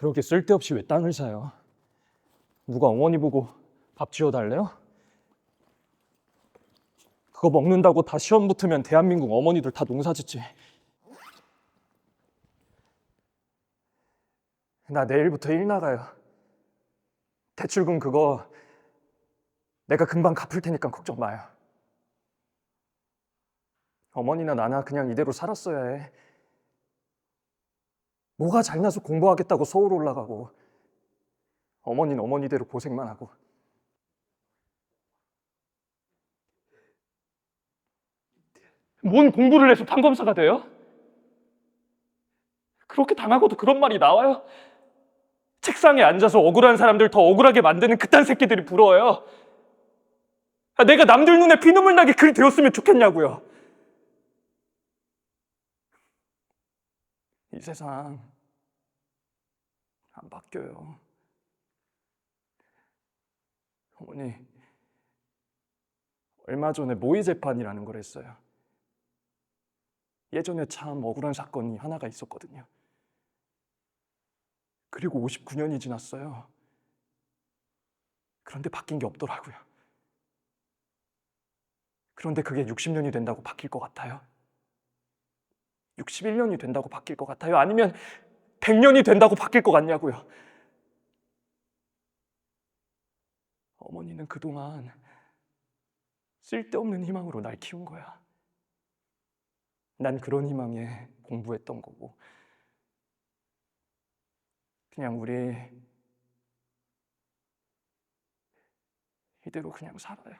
그렇게 쓸데없이 왜 땅을 사요? 누가 어머니 보고 밥 지어달래요? 그거 먹는다고 다 시험 붙으면 대한민국 어머니들 다 농사 짓지. 나 내일부터 일 나가요. 대출금 그거 내가 금방 갚을 테니까 걱정 마요. 어머니나 나나 그냥 이대로 살았어야 해. 뭐가 잘나서 공부하겠다고 서울 올라가고 어머니는 어머니대로 고생만 하고 뭔 공부를 해서 판검사가 돼요? 그렇게 당하고도 그런 말이 나와요? 책상에 앉아서 억울한 사람들 더 억울하게 만드는 그딴 새끼들이 부러워요. 아, 내가 남들 눈에 피눈물 나게 글 되었으면 좋겠냐고요. 이 세상 안 바뀌어요. 어머니, 얼마 전에 모의 재판이라는 걸 했어요. 예전에 참 억울한 사건이 하나가 있었거든요. 그리고 59년이 지났어요. 그런데 바뀐 게 없더라고요. 그런데 그게 60년이 된다고 바뀔 것 같아요? 61년이 된다고 바뀔 것 같아요? 아니면 100년이 된다고 바뀔 것 같냐고요? 어머니는 그동안 쓸데없는 희망으로 날 키운 거야. 난 그런 희망에 공부했던 거고. 그냥 우리 이대로 그냥 살아요.